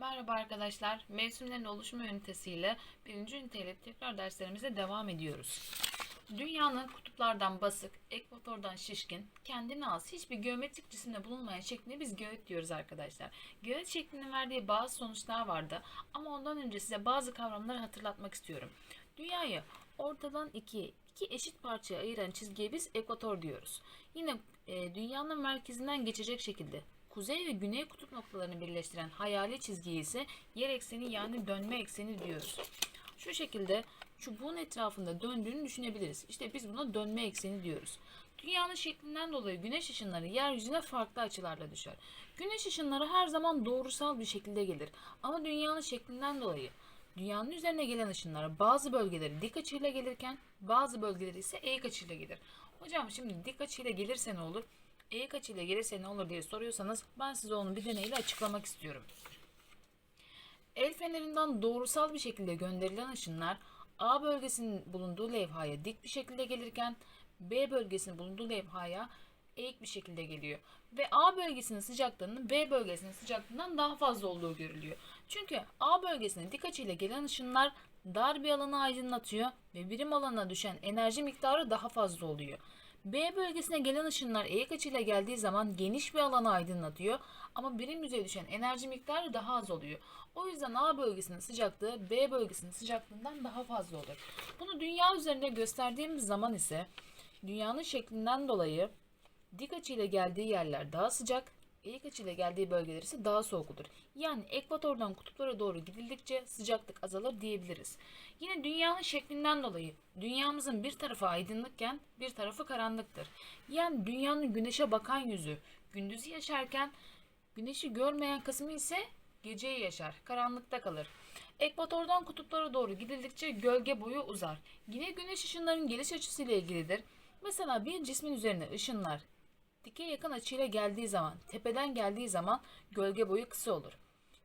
Merhaba arkadaşlar. Mevsimlerin oluşumu ünitesiyle birinci üniteyle tekrar derslerimize devam ediyoruz. Dünyanın kutuplardan basık, ekvatordan şişkin, kendine az hiçbir geometrik cisimde bulunmayan şekline biz geoid diyoruz arkadaşlar. Geoid şeklinin verdiği bazı sonuçlar vardı ama ondan önce size bazı kavramları hatırlatmak istiyorum. Dünyayı ortadan ikiye, iki eşit parçaya ayıran çizgiye biz ekvator diyoruz. Yine e, dünyanın merkezinden geçecek şekilde kuzey ve güney kutup noktalarını birleştiren hayali çizgiyi ise yer ekseni yani dönme ekseni diyoruz. Şu şekilde çubuğun etrafında döndüğünü düşünebiliriz. İşte biz buna dönme ekseni diyoruz. Dünyanın şeklinden dolayı güneş ışınları yeryüzüne farklı açılarla düşer. Güneş ışınları her zaman doğrusal bir şekilde gelir. Ama dünyanın şeklinden dolayı dünyanın üzerine gelen ışınlar bazı bölgeleri dik açıyla gelirken bazı bölgeleri ise eğik açıyla gelir. Hocam şimdi dik açıyla gelirse ne olur? Eğik açıyla gelirse ne olur diye soruyorsanız ben size onu bir deneyle açıklamak istiyorum. El fenerinden doğrusal bir şekilde gönderilen ışınlar A bölgesinin bulunduğu levhaya dik bir şekilde gelirken B bölgesinin bulunduğu levhaya eğik bir şekilde geliyor. Ve A bölgesinin sıcaklığının B bölgesinin sıcaklığından daha fazla olduğu görülüyor. Çünkü A bölgesine dik açıyla gelen ışınlar dar bir alanı aydınlatıyor ve birim alanına düşen enerji miktarı daha fazla oluyor. B bölgesine gelen ışınlar eğik açıyla geldiği zaman geniş bir alanı aydınlatıyor ama birim yüzeye düşen enerji miktarı daha az oluyor. O yüzden A bölgesinin sıcaklığı B bölgesinin sıcaklığından daha fazla olur. Bunu dünya üzerinde gösterdiğimiz zaman ise dünyanın şeklinden dolayı dik açıyla geldiği yerler daha sıcak, eğik açıyla geldiği bölgeler ise daha soğuk olur. Yani ekvatordan kutuplara doğru gidildikçe sıcaklık azalır diyebiliriz. Yine dünyanın şeklinden dolayı dünyamızın bir tarafı aydınlıkken bir tarafı karanlıktır. Yani dünyanın güneşe bakan yüzü gündüzü yaşarken güneşi görmeyen kısmı ise geceyi yaşar, karanlıkta kalır. Ekvatordan kutuplara doğru gidildikçe gölge boyu uzar. Yine güneş ışınlarının geliş açısıyla ilgilidir. Mesela bir cismin üzerine ışınlar dikey yakın açıyla geldiği zaman, tepeden geldiği zaman gölge boyu kısa olur.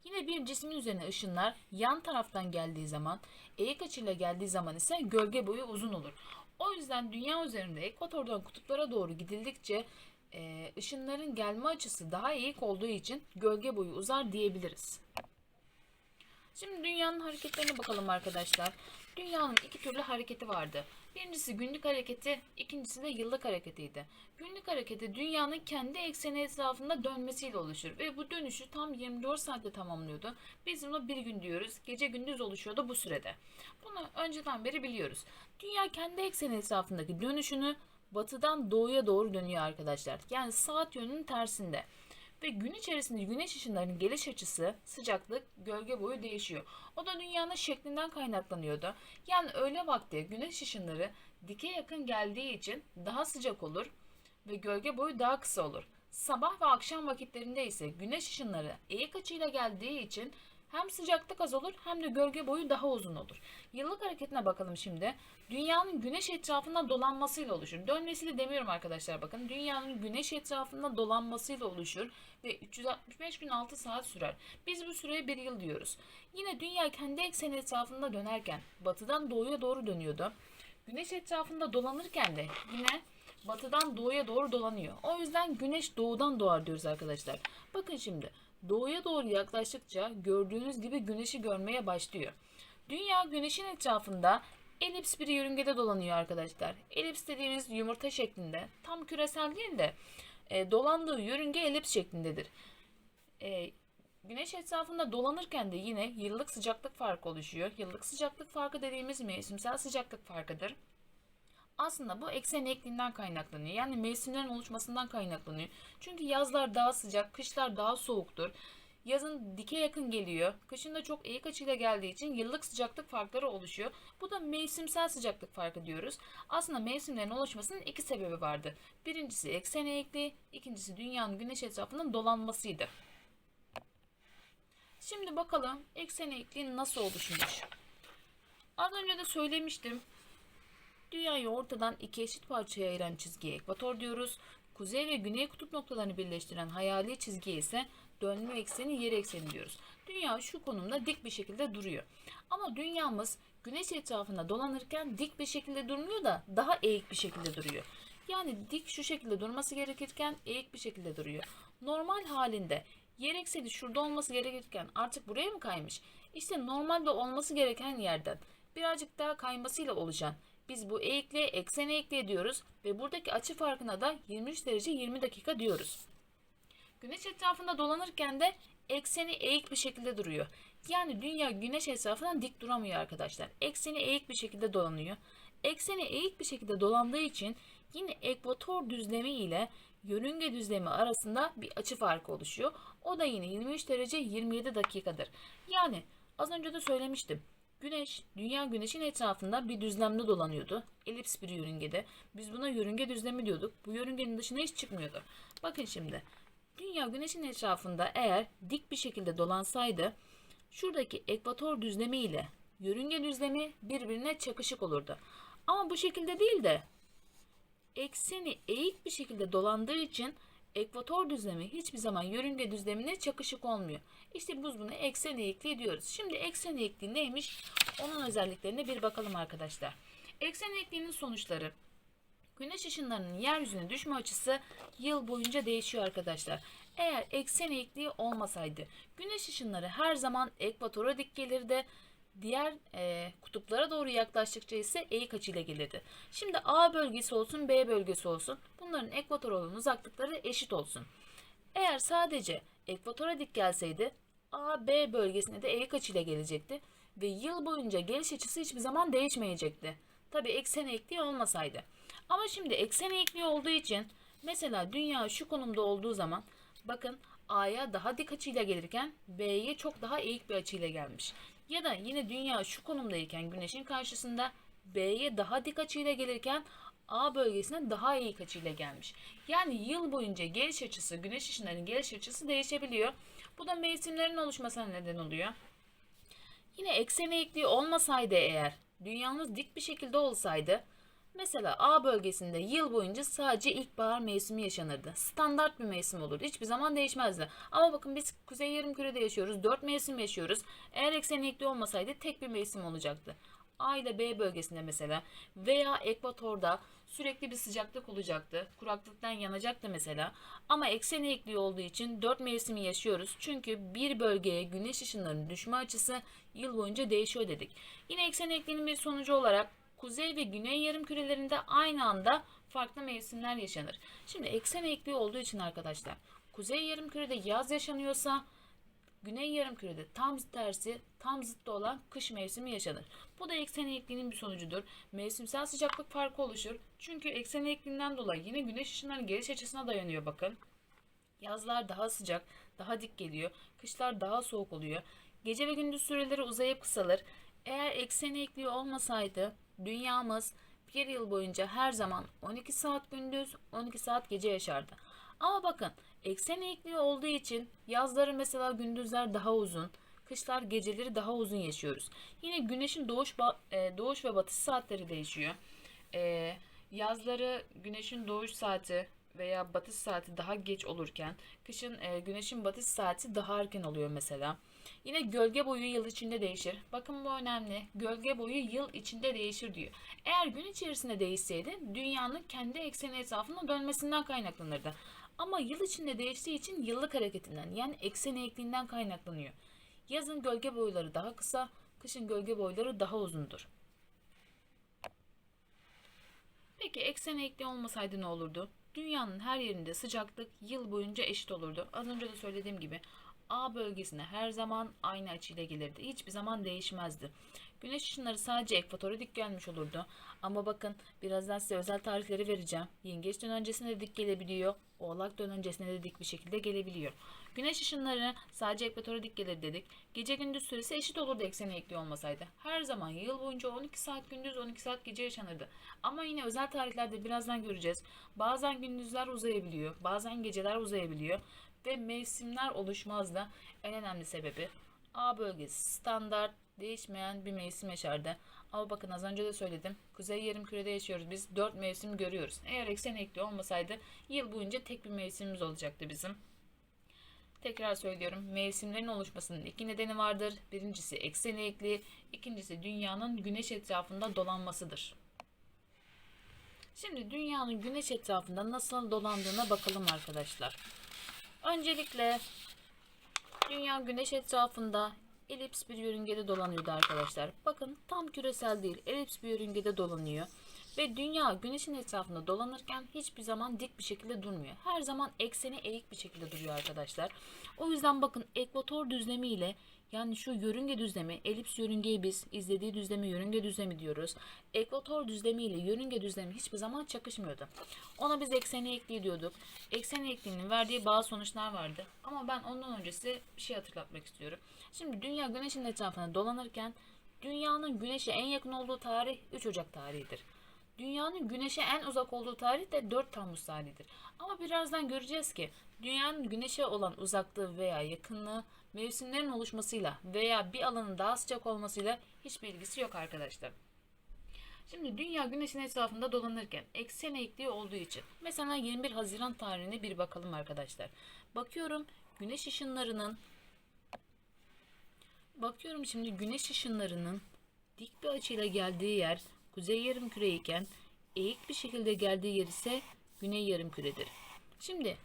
Yine bir cismin üzerine ışınlar yan taraftan geldiği zaman, eğik açıyla geldiği zaman ise gölge boyu uzun olur. O yüzden dünya üzerinde ekvatordan kutuplara doğru gidildikçe e, ışınların gelme açısı daha eğik olduğu için gölge boyu uzar diyebiliriz. Şimdi dünyanın hareketlerine bakalım arkadaşlar. Dünyanın iki türlü hareketi vardı. Birincisi günlük hareketi, ikincisi de yıllık hareketiydi. Günlük hareketi dünyanın kendi ekseni etrafında dönmesiyle oluşur ve bu dönüşü tam 24 saatte tamamlıyordu. Biz buna bir gün diyoruz. Gece gündüz oluşuyordu bu sürede. Bunu önceden beri biliyoruz. Dünya kendi ekseni etrafındaki dönüşünü batıdan doğuya doğru dönüyor arkadaşlar. Yani saat yönünün tersinde ve gün içerisinde güneş ışınlarının geliş açısı, sıcaklık, gölge boyu değişiyor. O da dünyanın şeklinden kaynaklanıyordu. Yani öğle vakti güneş ışınları dike yakın geldiği için daha sıcak olur ve gölge boyu daha kısa olur. Sabah ve akşam vakitlerinde ise güneş ışınları eğik açıyla geldiği için hem sıcaklık az olur hem de gölge boyu daha uzun olur. Yıllık hareketine bakalım şimdi. Dünyanın güneş etrafında dolanmasıyla oluşur. Dönmesiyle demiyorum arkadaşlar bakın. Dünyanın güneş etrafında dolanmasıyla oluşur ve 365 gün 6 saat sürer. Biz bu süreye bir yıl diyoruz. Yine dünya kendi ekseni etrafında dönerken batıdan doğuya doğru dönüyordu. Güneş etrafında dolanırken de yine batıdan doğuya doğru dolanıyor. O yüzden güneş doğudan doğar diyoruz arkadaşlar. Bakın şimdi doğuya doğru yaklaştıkça gördüğünüz gibi güneşi görmeye başlıyor. Dünya güneşin etrafında elips bir yörüngede dolanıyor arkadaşlar. Elips dediğimiz yumurta şeklinde tam küresel değil de e, dolandığı yörünge elips şeklindedir. E, güneş etrafında dolanırken de yine yıllık sıcaklık farkı oluşuyor. Yıllık sıcaklık farkı dediğimiz mevsimsel sıcaklık farkıdır. Aslında bu eksen eğikliğinden kaynaklanıyor. Yani mevsimlerin oluşmasından kaynaklanıyor. Çünkü yazlar daha sıcak, kışlar daha soğuktur. Yazın dike yakın geliyor. Kışın da çok eğik açıyla geldiği için yıllık sıcaklık farkları oluşuyor. Bu da mevsimsel sıcaklık farkı diyoruz. Aslında mevsimlerin oluşmasının iki sebebi vardı. Birincisi eksen eğikliği, ikincisi dünyanın güneş etrafının dolanmasıydı. Şimdi bakalım eksen eğikliği nasıl oluşmuş. Az önce de söylemiştim. Dünyayı ortadan iki eşit parçaya ayıran çizgiye ekvator diyoruz. Kuzey ve güney kutup noktalarını birleştiren hayali çizgiye ise dönme ekseni, yer ekseni diyoruz. Dünya şu konumda dik bir şekilde duruyor. Ama dünyamız güneş etrafında dolanırken dik bir şekilde durmuyor da daha eğik bir şekilde duruyor. Yani dik şu şekilde durması gerekirken eğik bir şekilde duruyor. Normal halinde yer ekseni şurada olması gerekirken artık buraya mı kaymış? İşte normalde olması gereken yerden birazcık daha kaymasıyla oluşan biz bu eğikliğe eksen eğikliği diyoruz ve buradaki açı farkına da 23 derece 20 dakika diyoruz. Güneş etrafında dolanırken de ekseni eğik bir şekilde duruyor. Yani dünya güneş etrafından dik duramıyor arkadaşlar. Ekseni eğik bir şekilde dolanıyor. Ekseni eğik bir şekilde dolandığı için yine ekvator düzlemi ile yörünge düzlemi arasında bir açı farkı oluşuyor. O da yine 23 derece 27 dakikadır. Yani az önce de söylemiştim. Güneş, dünya güneşin etrafında bir düzlemde dolanıyordu. Elips bir yörüngede. Biz buna yörünge düzlemi diyorduk. Bu yörüngenin dışına hiç çıkmıyordu. Bakın şimdi. Dünya güneşin etrafında eğer dik bir şekilde dolansaydı şuradaki ekvator düzlemi ile yörünge düzlemi birbirine çakışık olurdu. Ama bu şekilde değil de ekseni eğik bir şekilde dolandığı için ekvator düzlemi hiçbir zaman yörünge düzlemine çakışık olmuyor. İşte biz buna eksen eğikliği diyoruz. Şimdi eksen eğikliği neymiş? Onun özelliklerine bir bakalım arkadaşlar. Eksen eğikliğinin sonuçları Güneş ışınlarının yeryüzüne düşme açısı yıl boyunca değişiyor arkadaşlar. Eğer eksen eğikliği olmasaydı güneş ışınları her zaman ekvatora dik gelirdi. Diğer e, kutuplara doğru yaklaştıkça ise eğik açıyla gelirdi. Şimdi A bölgesi olsun B bölgesi olsun bunların ekvatora olan uzaklıkları eşit olsun. Eğer sadece ekvatora dik gelseydi A B bölgesine de eğik açıyla gelecekti ve yıl boyunca geliş açısı hiçbir zaman değişmeyecekti. Tabi eksen eğikliği olmasaydı. Ama şimdi eksen eğikliği olduğu için mesela dünya şu konumda olduğu zaman bakın A'ya daha dik açıyla gelirken B'ye çok daha eğik bir açıyla gelmiş. Ya da yine dünya şu konumdayken güneşin karşısında B'ye daha dik açıyla gelirken A bölgesine daha eğik açıyla gelmiş. Yani yıl boyunca geliş açısı, güneş ışınlarının geliş açısı değişebiliyor. Bu da mevsimlerin oluşmasına neden oluyor. Yine eksen eğikliği olmasaydı eğer, dünyamız dik bir şekilde olsaydı Mesela A bölgesinde yıl boyunca sadece ilkbahar mevsimi yaşanırdı. Standart bir mevsim olurdu. Hiçbir zaman değişmezdi. Ama bakın biz kuzey yarımkürede yaşıyoruz. 4 mevsim yaşıyoruz. Eğer eksen eğikliği olmasaydı tek bir mevsim olacaktı. A ile B bölgesinde mesela veya ekvatorda sürekli bir sıcaklık olacaktı. Kuraklıktan yanacaktı mesela. Ama eksen eğikliği olduğu için 4 mevsimi yaşıyoruz. Çünkü bir bölgeye güneş ışınlarının düşme açısı yıl boyunca değişiyor dedik. Yine eksen eğikliğinin bir sonucu olarak kuzey ve güney yarım kürelerinde aynı anda farklı mevsimler yaşanır. Şimdi eksen eğikliği olduğu için arkadaşlar kuzey yarım kürede yaz yaşanıyorsa güney yarım kürede tam tersi tam zıttı olan kış mevsimi yaşanır. Bu da eksen eğikliğinin bir sonucudur. Mevsimsel sıcaklık farkı oluşur. Çünkü eksen eğikliğinden dolayı yine güneş ışınlarının geliş açısına dayanıyor bakın. Yazlar daha sıcak, daha dik geliyor. Kışlar daha soğuk oluyor. Gece ve gündüz süreleri uzayıp kısalır. Eğer eksen eğikliği olmasaydı dünyamız bir yıl boyunca her zaman 12 saat gündüz 12 saat gece yaşardı. Ama bakın eksen eğikliği olduğu için yazları mesela gündüzler daha uzun, kışlar geceleri daha uzun yaşıyoruz. Yine güneşin doğuş e, doğuş ve batış saatleri değişiyor. E, yazları güneşin doğuş saati veya batış saati daha geç olurken kışın e, güneşin batış saati daha erken oluyor mesela. Yine gölge boyu yıl içinde değişir. Bakın bu önemli. Gölge boyu yıl içinde değişir diyor. Eğer gün içerisinde değişseydi dünyanın kendi ekseni etrafında dönmesinden kaynaklanırdı. Ama yıl içinde değiştiği için yıllık hareketinden yani eksen eğikliğinden kaynaklanıyor. Yazın gölge boyları daha kısa, kışın gölge boyları daha uzundur. Peki eksen eğikliği olmasaydı ne olurdu? Dünyanın her yerinde sıcaklık yıl boyunca eşit olurdu. Az önce de söylediğim gibi A bölgesine her zaman aynı açıyla gelirdi. Hiçbir zaman değişmezdi. Güneş ışınları sadece ekvatora dik gelmiş olurdu. Ama bakın birazdan size özel tarihleri vereceğim. Yengeç dönencesine de dik gelebiliyor. Oğlak dönencesine de dik bir şekilde gelebiliyor. Güneş ışınları sadece ekvatora dik gelir dedik. Gece gündüz süresi eşit olurdu ekseni ekli olmasaydı. Her zaman yıl boyunca 12 saat gündüz 12 saat gece yaşanırdı. Ama yine özel tarihlerde birazdan göreceğiz. Bazen gündüzler uzayabiliyor. Bazen geceler uzayabiliyor ve mevsimler oluşmaz da en önemli sebebi A bölgesi standart değişmeyen bir mevsim yaşardı. Ama bakın az önce de söyledim. Kuzey yarım kürede yaşıyoruz. Biz 4 mevsim görüyoruz. Eğer eksen ekli olmasaydı yıl boyunca tek bir mevsimimiz olacaktı bizim. Tekrar söylüyorum. Mevsimlerin oluşmasının iki nedeni vardır. Birincisi eksen ekli, ikincisi dünyanın güneş etrafında dolanmasıdır. Şimdi dünyanın güneş etrafında nasıl dolandığına bakalım arkadaşlar. Öncelikle Dünya güneş etrafında elips bir yörüngede dolanıyordu arkadaşlar. Bakın tam küresel değil elips bir yörüngede dolanıyor. Ve dünya güneşin etrafında dolanırken hiçbir zaman dik bir şekilde durmuyor. Her zaman ekseni eğik bir şekilde duruyor arkadaşlar. O yüzden bakın ekvator düzlemi ile yani şu yörünge düzlemi, elips yörüngeyi biz izlediği düzlemi yörünge düzlemi diyoruz. Ekvator düzlemi ile yörünge düzlemi hiçbir zaman çakışmıyordu. Ona biz ekseni eğikliği diyorduk. Eksen eğikliğinin verdiği bazı sonuçlar vardı. Ama ben ondan önce size bir şey hatırlatmak istiyorum. Şimdi dünya güneşin etrafında dolanırken dünyanın güneşe en yakın olduğu tarih 3 Ocak tarihidir. Dünyanın güneşe en uzak olduğu tarih de 4 Temmuz tarihidir. Ama birazdan göreceğiz ki dünyanın güneşe olan uzaklığı veya yakınlığı mevsimlerin oluşmasıyla veya bir alanın daha sıcak olmasıyla hiçbir ilgisi yok arkadaşlar. Şimdi dünya güneşin etrafında dolanırken eksen eğikliği olduğu için mesela 21 Haziran tarihine bir bakalım arkadaşlar. Bakıyorum güneş ışınlarının bakıyorum şimdi güneş ışınlarının dik bir açıyla geldiği yer kuzey yarımküre iken eğik bir şekilde geldiği yer ise güney yarımküredir. Şimdi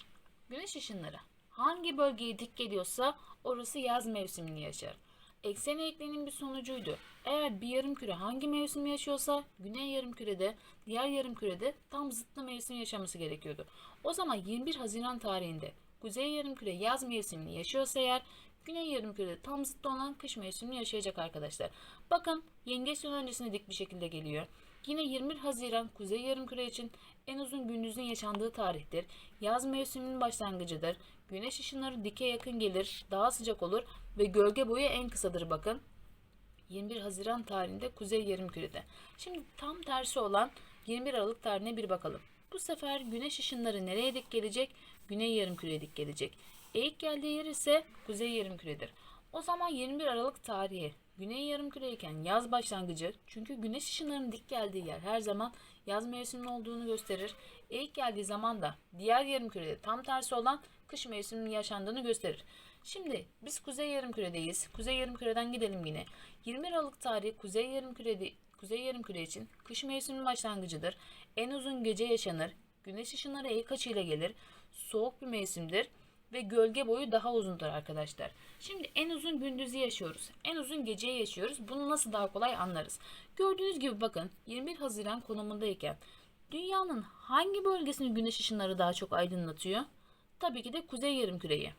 güneş ışınları hangi bölgeye dik geliyorsa orası yaz mevsimini yaşar. Eksen eğikliğinin bir sonucuydu. Eğer bir yarımküre hangi mevsimi yaşıyorsa güney yarımkürede, diğer yarımkürede tam zıttı mevsim yaşaması gerekiyordu. O zaman 21 Haziran tarihinde kuzey yarımküre yaz mevsimini yaşıyorsa eğer güney yarımkürede tam zıttı olan kış mevsimini yaşayacak arkadaşlar. Bakın yengeç yıl öncesine dik bir şekilde geliyor. Yine 21 Haziran kuzey yarımküre için en uzun gündüzün yaşandığı tarihtir. Yaz mevsiminin başlangıcıdır. Güneş ışınları dike yakın gelir, daha sıcak olur ve gölge boyu en kısadır bakın. 21 Haziran tarihinde Kuzey Yarımküre'de. Şimdi tam tersi olan 21 Aralık tarihine bir bakalım. Bu sefer güneş ışınları nereye dik gelecek? Güney Yarımküre'ye dik gelecek. Eğik geldiği yer ise Kuzey Yarımküre'dir. O zaman 21 Aralık tarihi Güney Yarımküre iken yaz başlangıcı çünkü güneş ışınlarının dik geldiği yer her zaman yaz mevsiminin olduğunu gösterir. Eğik geldiği zaman da diğer yarımkürede tam tersi olan kış mevsiminin yaşandığını gösterir. Şimdi biz Kuzey Yarımküre'deyiz. Kuzey Yarımküre'den gidelim yine. 20 Aralık tarihi Kuzey Yarımküre'de Kuzey Yarımküre için kış mevsiminin başlangıcıdır. En uzun gece yaşanır. Güneş ışınları eğik açıyla gelir. Soğuk bir mevsimdir ve gölge boyu daha uzundur arkadaşlar. Şimdi en uzun gündüzü yaşıyoruz. En uzun geceyi yaşıyoruz. Bunu nasıl daha kolay anlarız? Gördüğünüz gibi bakın 21 Haziran konumundayken dünyanın hangi bölgesini güneş ışınları daha çok aydınlatıyor? Tabii ki de kuzey yarımküreyi.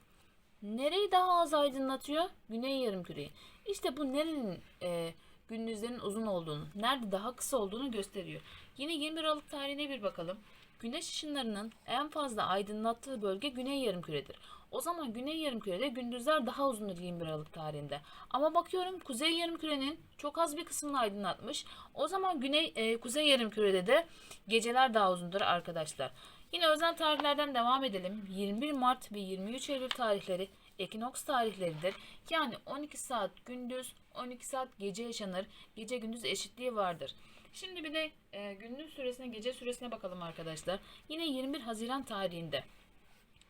Nereyi daha az aydınlatıyor? Güney yarımküreyi. İşte bu nerenin e, gündüzlerin uzun olduğunu, nerede daha kısa olduğunu gösteriyor. Yine 21 Aralık tarihine bir bakalım. Güneş ışınlarının en fazla aydınlattığı bölge Güney Yarımküre'dir. O zaman Güney Yarımküre'de gündüzler daha uzundur 21 Aralık tarihinde. Ama bakıyorum Kuzey Yarımküre'nin çok az bir kısmını aydınlatmış. O zaman Güney e, Kuzey Yarımküre'de de geceler daha uzundur arkadaşlar. Yine özel tarihlerden devam edelim. 21 Mart ve 23 Eylül tarihleri ekinoks tarihleridir. Yani 12 saat gündüz, 12 saat gece yaşanır. Gece gündüz eşitliği vardır. Şimdi bir de e, gündüz süresine, gece süresine bakalım arkadaşlar. Yine 21 Haziran tarihinde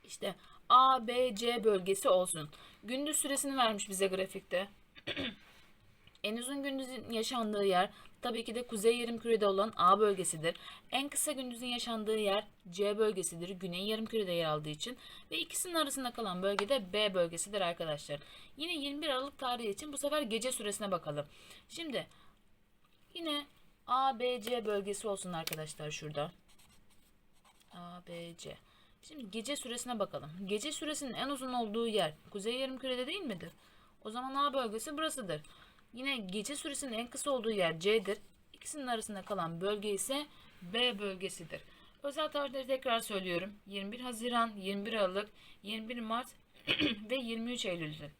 işte A, B, C bölgesi olsun. Gündüz süresini vermiş bize grafikte. en uzun gündüzün yaşandığı yer tabii ki de kuzey yarımkürede olan A bölgesidir. En kısa gündüzün yaşandığı yer C bölgesidir. Güney yarımkürede yer aldığı için ve ikisinin arasında kalan bölge de B bölgesidir arkadaşlar. Yine 21 Aralık tarihi için bu sefer gece süresine bakalım. Şimdi yine A, B, C bölgesi olsun arkadaşlar şurada. A, B, C. Şimdi gece süresine bakalım. Gece süresinin en uzun olduğu yer kuzey yarımkürede değil midir? O zaman A bölgesi burasıdır. Yine gece süresinin en kısa olduğu yer C'dir. İkisinin arasında kalan bölge ise B bölgesidir. Özel tarihleri tekrar söylüyorum. 21 Haziran, 21 Aralık, 21 Mart ve 23 Eylül'dür.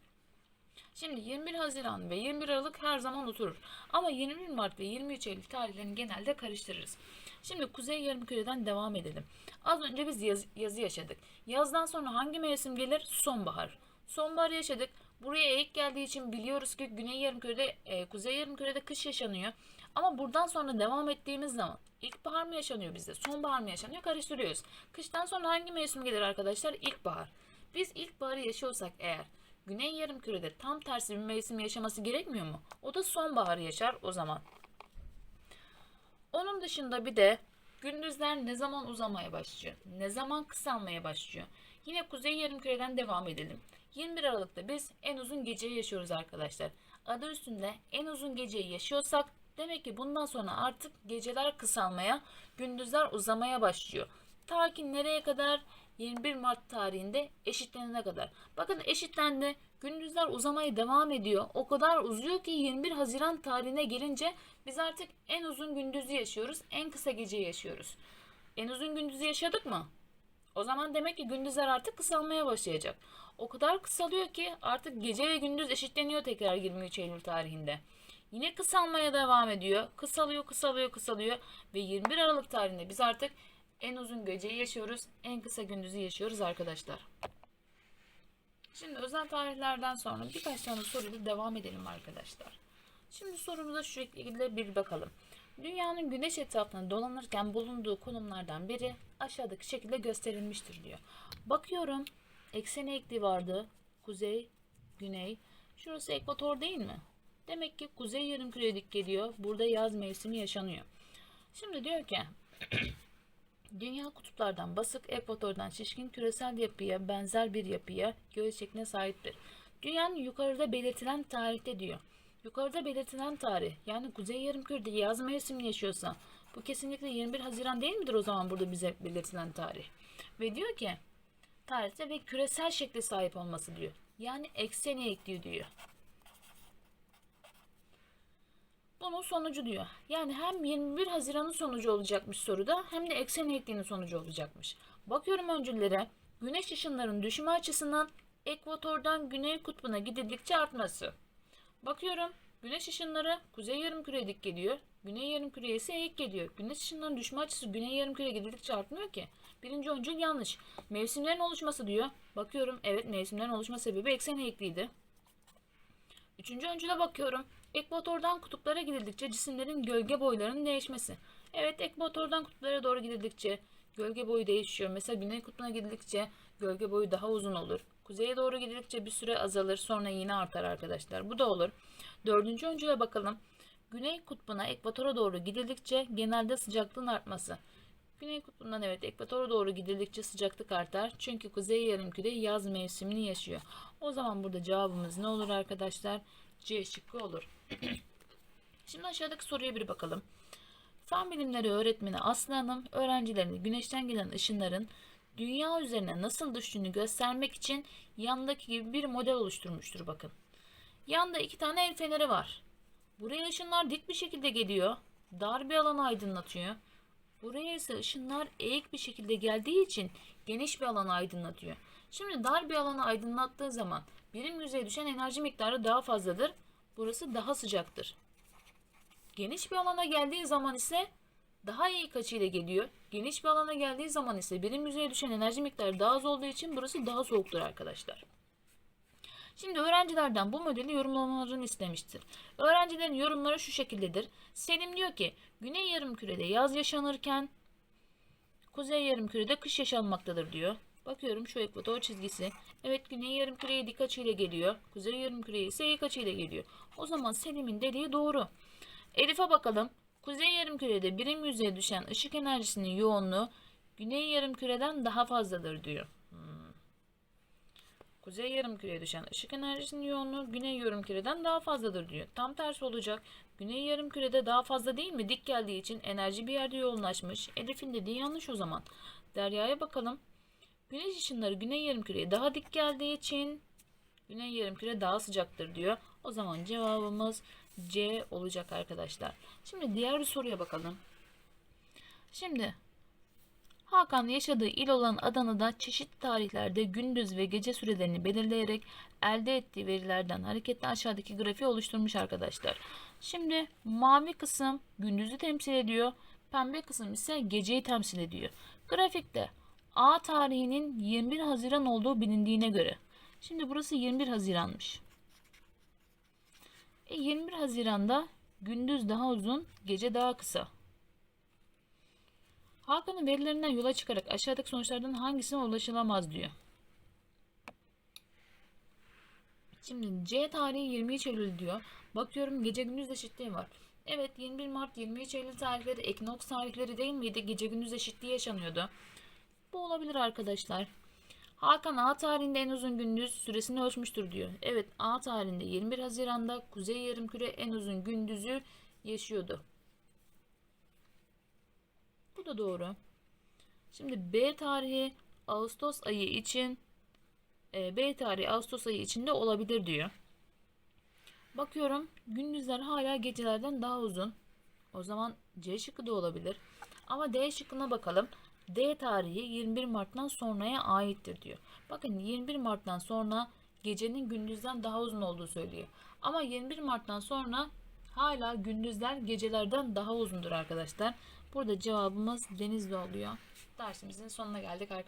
Şimdi 21 Haziran ve 21 Aralık her zaman oturur. Ama 21 Mart ve 23 Eylül tarihlerini genelde karıştırırız. Şimdi Kuzey Yarımküre'den devam edelim. Az önce biz yaz, yazı yaşadık. Yazdan sonra hangi mevsim gelir? Sonbahar. Sonbahar yaşadık. Buraya eğik geldiği için biliyoruz ki Güney Yarımküre'de, e, Kuzey Yarımküre'de kış yaşanıyor. Ama buradan sonra devam ettiğimiz zaman ilkbahar mı yaşanıyor bizde? Sonbahar mı yaşanıyor? Karıştırıyoruz. Kıştan sonra hangi mevsim gelir arkadaşlar? İlkbahar. Biz ilkbaharı yaşıyorsak eğer Güney Yarımküre'de tam tersi bir mevsim yaşaması gerekmiyor mu? O da sonbaharı yaşar o zaman. Onun dışında bir de gündüzler ne zaman uzamaya başlıyor? Ne zaman kısalmaya başlıyor? Yine kuzey yarımküreden devam edelim. 21 Aralık'ta biz en uzun geceyi yaşıyoruz arkadaşlar. Adı üstünde en uzun geceyi yaşıyorsak demek ki bundan sonra artık geceler kısalmaya, gündüzler uzamaya başlıyor. Ta ki nereye kadar? 21 Mart tarihinde eşitlenene kadar. Bakın eşitlendi. Gündüzler uzamaya devam ediyor. O kadar uzuyor ki 21 Haziran tarihine gelince biz artık en uzun gündüzü yaşıyoruz. En kısa geceyi yaşıyoruz. En uzun gündüzü yaşadık mı? O zaman demek ki gündüzler artık kısalmaya başlayacak. O kadar kısalıyor ki artık gece ve gündüz eşitleniyor tekrar 23 Eylül tarihinde. Yine kısalmaya devam ediyor. Kısalıyor, kısalıyor, kısalıyor ve 21 Aralık tarihinde biz artık en uzun geceyi yaşıyoruz, en kısa gündüzü yaşıyoruz arkadaşlar. Şimdi özel tarihlerden sonra birkaç tane soruyla devam edelim arkadaşlar. Şimdi sorumuza şu şekilde bir bakalım. Dünyanın güneş etrafında dolanırken bulunduğu konumlardan biri aşağıdaki şekilde gösterilmiştir diyor. Bakıyorum eksen eğikliği vardı. Kuzey, güney. Şurası ekvator değil mi? Demek ki kuzey yarımküreye dik geliyor. Burada yaz mevsimi yaşanıyor. Şimdi diyor ki Dünya kutuplardan basık, ekvatordan şişkin küresel yapıya benzer bir yapıya, göğe şekline sahiptir. Dünyanın yukarıda belirtilen tarihte diyor. Yukarıda belirtilen tarih yani Kuzey Yarımküre'de yaz mevsimini yaşıyorsa bu kesinlikle 21 Haziran değil midir o zaman burada bize belirtilen tarih? Ve diyor ki tarihte ve küresel şekle sahip olması diyor. Yani eksen eğikliği diyor. Bunun sonucu diyor. Yani hem 21 Haziran'ın sonucu olacakmış soruda hem de eksen eğikliğinin sonucu olacakmış. Bakıyorum öncülere güneş ışınlarının düşme açısından ekvatordan güney kutbuna gidildikçe artması. Bakıyorum güneş ışınları kuzey yarımküreye dik geliyor. Güney yarımküreye ise eğik geliyor. Güneş ışınlarının düşme açısı güney yarımküreye gidildikçe artmıyor ki. Birinci öncül yanlış. Mevsimlerin oluşması diyor. Bakıyorum evet mevsimlerin oluşma sebebi eksen eğikliğiydi. Üçüncü öncüle bakıyorum. Ekvatordan kutuplara gidildikçe cisimlerin gölge boylarının değişmesi. Evet ekvatordan kutuplara doğru gidildikçe gölge boyu değişiyor. Mesela güney kutbuna gidildikçe gölge boyu daha uzun olur. Kuzeye doğru gidildikçe bir süre azalır sonra yine artar arkadaşlar. Bu da olur. Dördüncü öncüle bakalım. Güney kutbuna ekvatora doğru gidildikçe genelde sıcaklığın artması. Güney kutbundan evet ekvatora doğru gidildikçe sıcaklık artar. Çünkü kuzey yarımküre yaz mevsimini yaşıyor. O zaman burada cevabımız ne olur arkadaşlar? C şıkkı olur. Şimdi aşağıdaki soruya bir bakalım. Fen bilimleri öğretmeni Aslı Hanım öğrencilerine güneşten gelen ışınların dünya üzerine nasıl düştüğünü göstermek için yandaki gibi bir model oluşturmuştur bakın. Yanda iki tane el feneri var. Buraya ışınlar dik bir şekilde geliyor. Dar bir alanı aydınlatıyor. Buraya ise ışınlar eğik bir şekilde geldiği için geniş bir alanı aydınlatıyor. Şimdi dar bir alanı aydınlattığı zaman birim yüzeye düşen enerji miktarı daha fazladır. Burası daha sıcaktır. Geniş bir alana geldiği zaman ise daha eğik açıyla geliyor. Geniş bir alana geldiği zaman ise birim yüzeye düşen enerji miktarı daha az olduğu için burası daha soğuktur arkadaşlar. Şimdi öğrencilerden bu modeli yorumlamalarını istemiştir. Öğrencilerin yorumları şu şekildedir. Selim diyor ki Güney yarımkürede yaz yaşanırken Kuzey yarımkürede kış yaşanmaktadır diyor. Bakıyorum şu ekvator çizgisi. Evet güney yarımküreye dik açıyla geliyor. Kuzey yarımküreye ise eğik açıyla geliyor. O zaman Selim'in dediği doğru. Elif'e bakalım. Kuzey yarımkürede birim yüzeye düşen ışık enerjisinin yoğunluğu güney yarımküreden daha fazladır diyor. Hmm. Kuzey yarımküreye düşen ışık enerjisinin yoğunluğu güney yarımküreden daha fazladır diyor. Tam tersi olacak. Güney yarımkürede daha fazla değil mi? Dik geldiği için enerji bir yerde yoğunlaşmış. Elif'in dediği yanlış o zaman. Derya'ya bakalım. Güneş ışınları güney yarımküreye daha dik geldiği için güney yarımküre daha sıcaktır diyor. O zaman cevabımız C olacak arkadaşlar. Şimdi diğer bir soruya bakalım. Şimdi Hakan yaşadığı il olan Adana'da çeşitli tarihlerde gündüz ve gece sürelerini belirleyerek elde ettiği verilerden hareketle aşağıdaki grafiği oluşturmuş arkadaşlar. Şimdi mavi kısım gündüzü temsil ediyor. Pembe kısım ise geceyi temsil ediyor. Grafikte A tarihinin 21 Haziran olduğu bilindiğine göre. Şimdi burası 21 Haziran'mış. E 21 Haziran'da gündüz daha uzun, gece daha kısa. Hakan'ın verilerinden yola çıkarak aşağıdaki sonuçlardan hangisine ulaşılamaz diyor. Şimdi C tarihi 23 Eylül diyor. Bakıyorum gece gündüz eşitliği var. Evet 21 Mart 23 Eylül tarihleri ekinoks tarihleri değil miydi? Gece gündüz eşitliği yaşanıyordu. Bu olabilir arkadaşlar. Hakan A tarihinde en uzun gündüz süresini ölçmüştür diyor. Evet A tarihinde 21 Haziran'da Kuzey Yarımküre en uzun gündüzü yaşıyordu. Bu da doğru. Şimdi B tarihi Ağustos ayı için e, B tarihi Ağustos ayı içinde olabilir diyor. Bakıyorum gündüzler hala gecelerden daha uzun. O zaman C şıkkı da olabilir. Ama D şıkkına bakalım. D tarihi 21 Mart'tan sonraya aittir diyor. Bakın 21 Mart'tan sonra gecenin gündüzden daha uzun olduğu söylüyor. Ama 21 Mart'tan sonra hala gündüzler gecelerden daha uzundur arkadaşlar. Burada cevabımız Denizli oluyor. Dersimizin sonuna geldik arkadaşlar.